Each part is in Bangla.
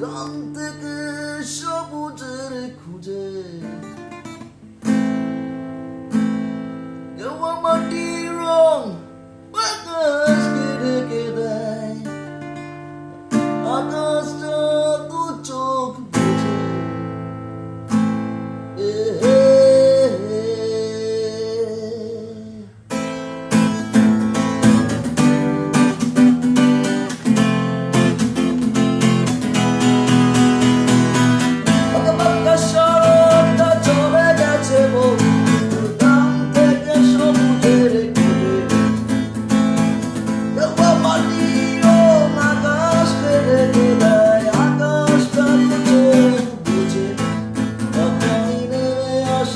গ্রাম থেকে সবুজের খুঁজে কেউ মাটির রং বাতাস কেড়ে দেয় আকাশ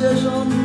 些兄。